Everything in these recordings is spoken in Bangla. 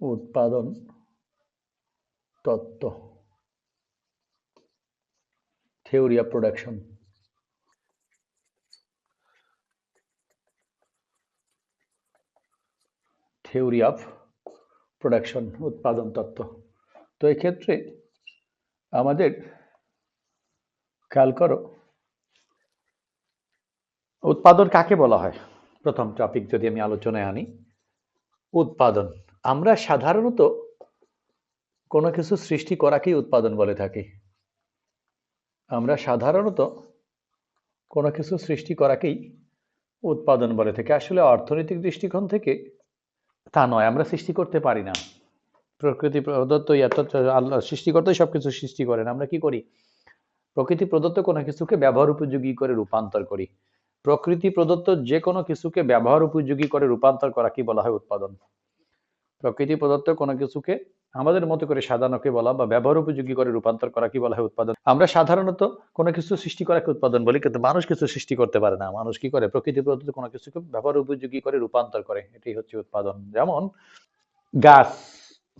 উৎপাদন তত্ত্ব। Theory of production theory of production উৎপাদন তত্ত্ব। তো এক্ষেত্রে আমাদের খেয়াল করো, উৎপাদন কাকে বলা হয়? প্রথম টপিক যদি আমি আলোচনায় আনি, উৎপাদন। আমরা সাধারণত কোনো কিছু সৃষ্টি করাকেই উৎপাদন বলে থাকি। আমরা সাধারণত কোনো কিছু সৃষ্টি করাকেই উৎপাদন বলে থাকি। আসলে অর্থনৈতিক দৃষ্টিকোণ থেকে তা নয়, আমরা সৃষ্টি করতে পারি না। প্রকৃতি প্রদত্ত আল্লাহ সৃষ্টিকর্তাই সবকিছু সৃষ্টি করেন। আমরা কি করি? প্রকৃতি প্রদত্ত কোনো কিছুকে ব্যবহার উপযোগী করে রূপান্তর করি। প্রকৃতি প্রদত্ত যে কোনো কিছুকে ব্যবহার উপযোগী করে রূপান্তর করা কি বলা হয় উৎপাদন? প্রকৃতি প্রদত্ত কোনো কিছুকে আমাদের মতো করে সাজানোকে বলা বা ব্যবহার উপযোগী করে রূপান্তর করা কি বলা হয় উৎপাদন? আমরা সাধারণত কোনো কিছু সৃষ্টি করাকে উৎপাদন বলি কিন্তু মানুষ কিছু সৃষ্টি করতে পারে না। মানুষ কি করে? প্রকৃতি প্রদত্ত কোনো কিছুকে ব্যবহার উপযোগী করে রূপান্তর করে। এটাই হচ্ছে উৎপাদন। যেমন গাছ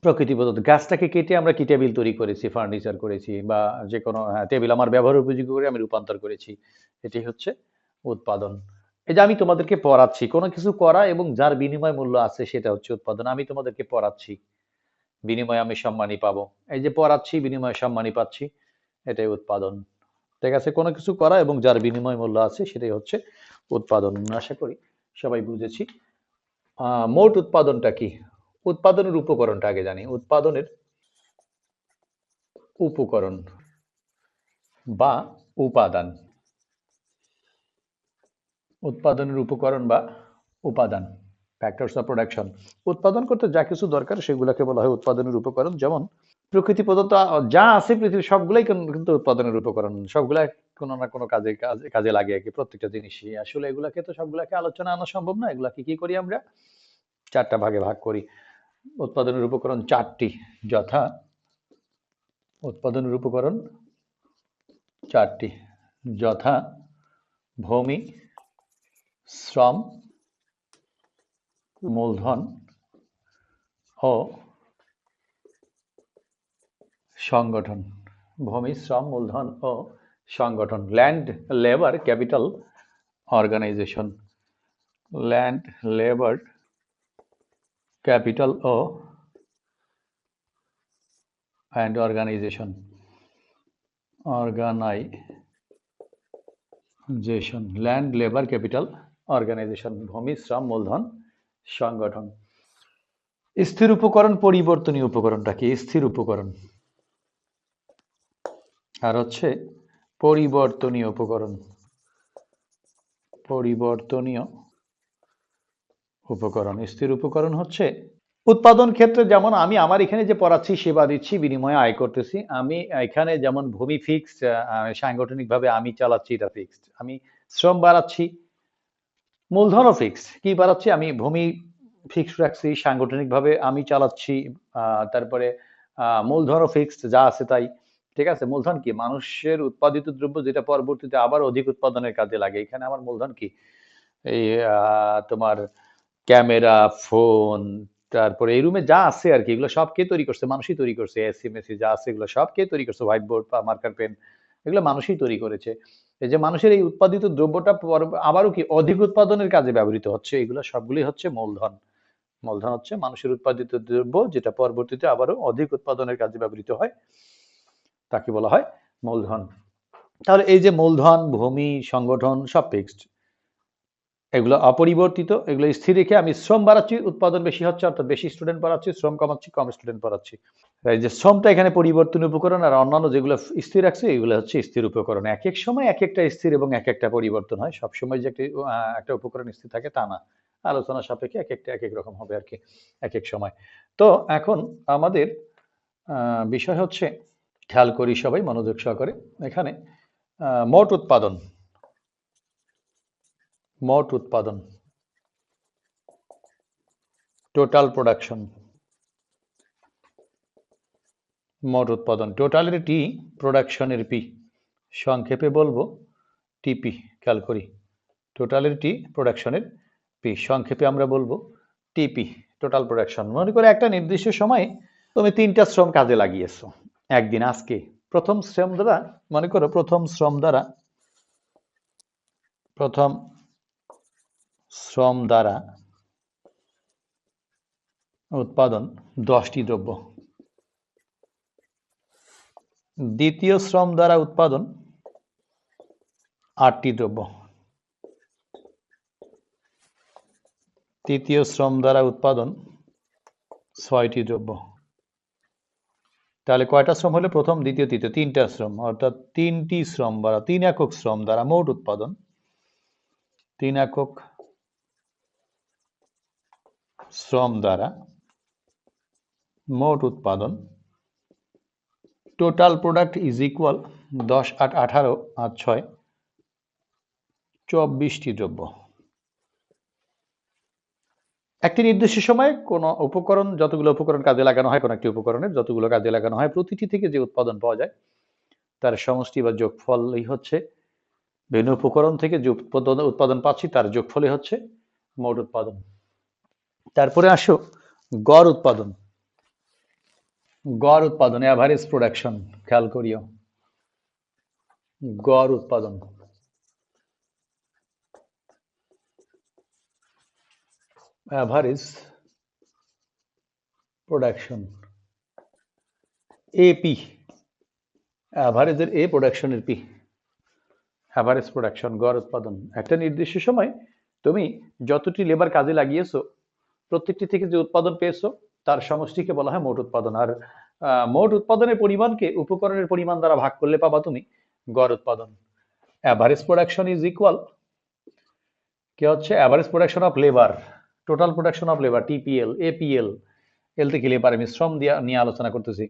প্রকৃতি প্রদত্ত গাছটাকে কেটে আমরা কি টেবিল তৈরি করেছি ফার্নিচার করেছি বা যে কোনো হ্যাঁ, টেবিল আমার ব্যবহার উপযোগী করে আমি রূপান্তর করেছি। এটি হচ্ছে উৎপাদন। এই যে আমি তোমাদেরকে পড়াচ্ছি, কোনো কিছু করা এবং যার বিনিময় মূল্য আছে সেটা হচ্ছে উৎপাদন। আমি তোমাদেরকে পড়াচ্ছি, বিনিময়ে আমি সম্মানই পাবো। এই যে পড়াচ্ছি, বিনিময়ে সম্মানই পাচ্ছি, এটাই উৎপাদন। ঠিক আছে? কোনো কিছু করা এবং যার বিনিময় মূল্য আছে সেটাই হচ্ছে উৎপাদন। আশা করি সবাই বুঝেছি। মোট উৎপাদনটা কি? উৎপাদনের উপকরণটা আগে জানি। উৎপাদনের উপকরণ বা উপাদান। উৎপাদনের উপকরণ বা উপাদান ফ্যাক্টরস অফ প্রোডাকশন উৎপাদন করতে যা কিছু দরকার সেগুলোকে বলা হয় উৎপাদনের উপকরণ। যেমন, প্রকৃতি প্রদত্ত যা আছে পৃথিবীর সবগুলাই কিন্তু উৎপাদনের উপকরণ। সবগুলা কোনো না কোনো কাজে কাজে লাগে আর কি প্রত্যেকটা জিনিসই। আসলে এগুলাকে তো সবগুলাকে আলোচনা আনা সম্ভব না। এগুলাকে কি করি আমরা? চারটা ভাগে ভাগ করি। উৎপাদনের উপকরণ চারটি, যথা উৎপাদনের উপকরণ চারটি, যথা ভূমি শ্রম, মূলধন ও সংগঠন। ভূমি, শ্রম, মূলধন ও সংগঠন। Land labour capital organisation land labour capital O and organisation organisation land labour capital organisation, ভূমি, শ্রম, মূলধন, সংগঠন। স্থির উপকরণ, পরিবর্তনীয় উপকরণটা কি? স্থির উপকরণ। আর হচ্ছে পরিবর্তনীয় উপকরণ। পরিবর্তনীয় উপকরণ। স্থির উপকরণ হচ্ছে উৎপাদন ক্ষেত্রে যেমন আমি আমার এখানে যে পড়াচ্ছি, সেবা দিচ্ছি, বিনিময়ে আয় করতেছি। আমি এখানে যেমন ভূমি ফিক্স সাংগঠনিকভাবে আমি চালাচ্ছি, এটা ফিক্সড আমি শ্রম বাড়াচ্ছি মূলধনও ফিক্স কি বাড়াচ্ছি? আমি ভূমি ফিক্স রাখছি, সাংগঠনিকভাবে আমি চালাচ্ছি তারপরে মূলধনও ফিক্সড যা আছে তাই। ঠিক আছে? মূলধন কি? মানুষের উৎপাদিত দ্রব্য যেটা পরবর্তীতে আবার অধিক উৎপাদনের কাজে লাগে। এখানে আমার মূলধন কি? এই তোমার ক্যামেরা, ফোন, তারপরে এই রুমে যা আছে আর কি, এগুলো সব কে তৈরি করছে? মানুষই তৈরি করছে, এসি, মেসি যা আছে, এগুলো সব কে তৈরি করছে? হোয়াইট বোর্ড বা মার্কার পেন? এগুলো মানুষই তৈরি করেছে। যে মানুষের এই উৎপাদিত দ্রব্যটা আবারও কি অধিক উৎপাদনের কাজে ব্যবহৃত হচ্ছে? এগুলো সবগুলি হচ্ছে মূলধন। মূলধন হচ্ছে মানুষের উৎপাদিত দ্রব্য যেটা পরবর্তীতে আবারও অধিক উৎপাদনের কাজে ব্যবহৃত হয়, তাকে বলা হয় মূলধন। তাহলে এই যে মূলধন, ভূমি, সংগঠন সব ফিক্সড এগুলো অপরিবর্তিত, এগুলো স্থির রেখে আমি শ্রম বাড়াচ্ছি, উৎপাদন বেশি হচ্ছে, অর্থাৎ বেশি স্টুডেন্ট পড়াচ্ছি শ্রম কমাচ্ছি, কম স্টুডেন্ট পড়াচ্ছি যে শ্রমটা এখানে পরিবর্তন উপকরণ আর অন্যান্য যেগুলো স্থির রাখছে, এগুলো হচ্ছে স্থির উপকরণ। এক এক সময় এক একটা স্থির এবং এক একটা পরিবর্তন হয়। সব সময় যে একটি একটা উপকরণ স্থির থাকে তা না। আলোচনা সাপেক্ষে এক একটা, এক এক রকম হবে আর কি, এক এক সময়। তো এখন আমাদের বিষয় হচ্ছে, খেয়াল করি সবাই, মনোযোগ সহকারে, এখানে মোট উৎপাদন। মোট উৎপাদন। টোটাল প্রোডাকশন মোট উৎপাদন। টোটালের টি প্রোডাকশনের পি সংক্ষেপে বলব টিপি খেয়াল করি। টোটালের টি প্রোডাকশনের পি সংক্ষেপে আমরা বলব টিপি টোটাল প্রোডাকশন মনে করে একটা নির্দিষ্ট সময়ে তুমি তিনটা শ্রম কাজে লাগিয়েছো। একদিন আজকে। প্রথম শ্রম দ্বারা, মনে করো প্রথম শ্রম দ্বারা, প্রথম শ্রম দ্বারা উৎপাদন দশটি দ্রব্য। দ্বিতীয় শ্রম দ্বারা উৎপাদন আটটি দ্রব্য। তৃতীয় শ্রম দ্বারা উৎপাদন ছয়টি দ্রব্য। তাহলে কয়টা শ্রম হলে? প্রথম, দ্বিতীয়, তৃতীয়, তিনটা শ্রম। অর্থাৎ তিনটি শ্রম দ্বারা, তিন একক শ্রম দ্বারা মোট উৎপাদন। তিন একক শ্রম দ্বারা মোট উৎপাদন টোটাল প্রোডাক্ট ইজ ইকুয়াল দশ আট আঠারো আর ছয়, চব্বিশটি দ্রব্য। একটি নির্দিষ্ট সময়ে কোনো উপকরণ, যতগুলো উপকরণ কাজে লাগানো হয়, কোনো একটি উপকরণের যতগুলো কাজে লাগানো হয়, প্রতিটি থেকে যে উৎপাদন পাওয়া যায়, তার সমষ্টি বা যোগফলই হচ্ছে, বিভিন্ন উপকরণ থেকে যে উৎপাদন উৎপাদন পাচ্ছি, তার যোগফলই হচ্ছে মোট উৎপাদন। তারপরে আসো, গড় উৎপাদন। গড় উৎপাদন অ্যাভারেজ প্রোডাকশন খেয়াল করিও। গড় উৎপাদন। অ্যাভারেজ প্রোডাকশন এপি অ্যাভারেজের এ প্রোডাকশনের পি অ্যাভারেজ প্রোডাকশন গড় উৎপাদন। একটা নির্দিষ্ট সময় তুমি যতটি লেবার কাজে লাগিয়েছো প্রত্যেকটি থেকে যে উৎপাদন পেয়েছ, তার সমষ্টিকে বলা হয় মোট উৎপাদন। আর মোট উৎপাদনের পরিমাণকে উপকরণের পরিমাণ দ্বারা ভাগ করলে পাবা তুমি গড় উৎপাদন। অ্যাভারেজ প্রোডাকশন ইজ ইকুয়াল কি হচ্ছে average production of labour total production of labour TPL APL L থেকে লেবার আমি শ্রম দিয়া, নিয়ে আলোচনা করতেছি।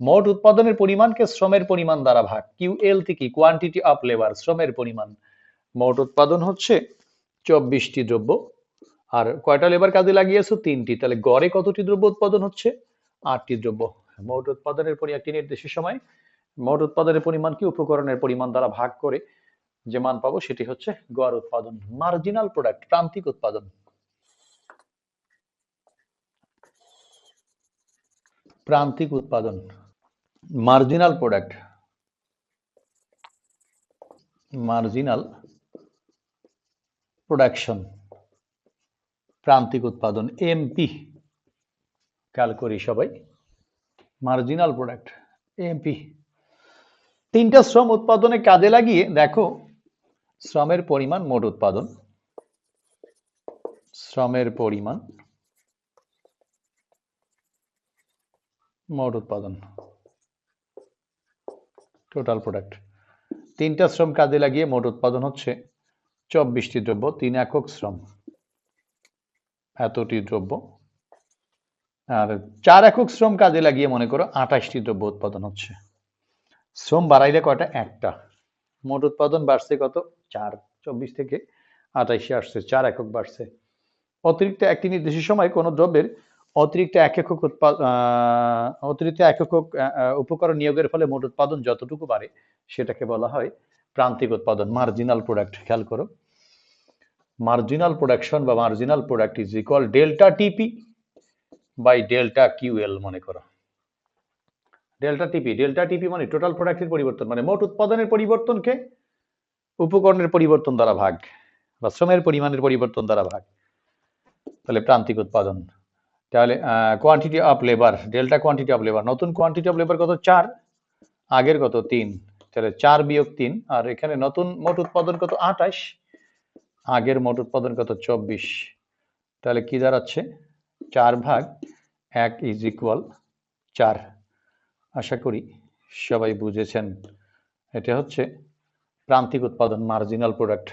মোট উৎপাদনের পরিমাণকে শ্রমের পরিমাণ দ্বারা ভাগ কিউ এল থেকে কোয়ান্টিটি অফ লেবার শ্রমের পরিমাণ। মোট উৎপাদন হচ্ছে চব্বিশটি দ্রব্য। আর কয়টা লেবার কাজে লাগিয়েছো? তিনটি। তাহলে গড়ে কতটি দ্রব্য উৎপাদন হচ্ছে? আটটি দ্রব্য। মোট উৎপাদনের পরি একটি নির্দিষ্ট সময়। মোট উৎপাদনের পরিমাণ কি? উপকরণের পরিমাণ দ্বারা ভাগ করে যে মান পাবো সেটি হচ্ছে গড় উৎপাদন। মার্জিনাল প্রোডাক্ট প্রান্তিক উৎপাদন। প্রান্তিক উৎপাদন। মার্জিনাল প্রোডাক্ট মার্জিনাল প্রোডাকশন প্রান্তিক উৎপাদন এমপি খেয়াল করি সবাই মার্জিনাল প্রোডাক্ট এমপি তিনটা শ্রম উৎপাদনে কাজে লাগিয়ে দেখো, শ্রমের পরিমাণ মোট উৎপাদন। শ্রমের পরিমাণ মোট উৎপাদন। টোটাল প্রোডাক্ট তিনটা শ্রম কাজে লাগিয়ে মোট উৎপাদন হচ্ছে চব্বিশটি দ্রব্য, তিন একক শ্রম। এতটি দ্রব্য। আর চার একক শ্রম কাজে লাগিয়ে মনে করো আঠাশটি দ্রব্য উৎপাদন হচ্ছে। শ্রম বাড়াইলে কয়টা? একটা। মোট উৎপাদন বাড়ছে কত? চার। চব্বিশ থেকে আঠাইশে আসছে, চার একক বাড়ছে। অতিরিক্ত একটি নির্দিষ্ট সময় কোনো দ্রব্যের অতিরিক্ত এক একক উৎপাদন অতিরিক্ত এক একক উপকরণ নিয়োগের ফলে মোট উৎপাদন যতটুকু বাড়ে, সেটাকে বলা হয় প্রান্তিক উৎপাদন মার্জিনাল প্রোডাক্ট খেয়াল করো। মার্জিনাল প্রোডাকশন বা marginal product is equal delta TP by delta QL মনে করো। ডেল্টা টিপি ডেল্টা টিপি মানে টোটাল প্রোডাক্টের পরিবর্তন মানে মোট উৎপাদনের পরিবর্তনকে উপকরণের পরিবর্তন দ্বারা ভাগ বা শ্রমের পরিমাণের পরিবর্তন দ্বারা ভাগ। তাহলে প্রান্তিক উৎপাদন। তাহলে quantity of labour delta quantity of labour নতুন কোয়ান্টিটি অফ লেবার কত? চার, আগের কত? তিন। তাহলে চার বিয়োগ তিন, আর এখানে নতুন মোট উৎপাদন কত? আঠাশ। আগের মোট উৎপাদন কত? চব্বিশ। তাহলে কি দাঁড়াচ্ছে? চার ভাগ এক ইজ ইকুয়াল চার। আশা করি সবাই বুঝেছেন। এটা হচ্ছে প্রান্তিক উৎপাদন মার্জিনাল প্রোডাক্ট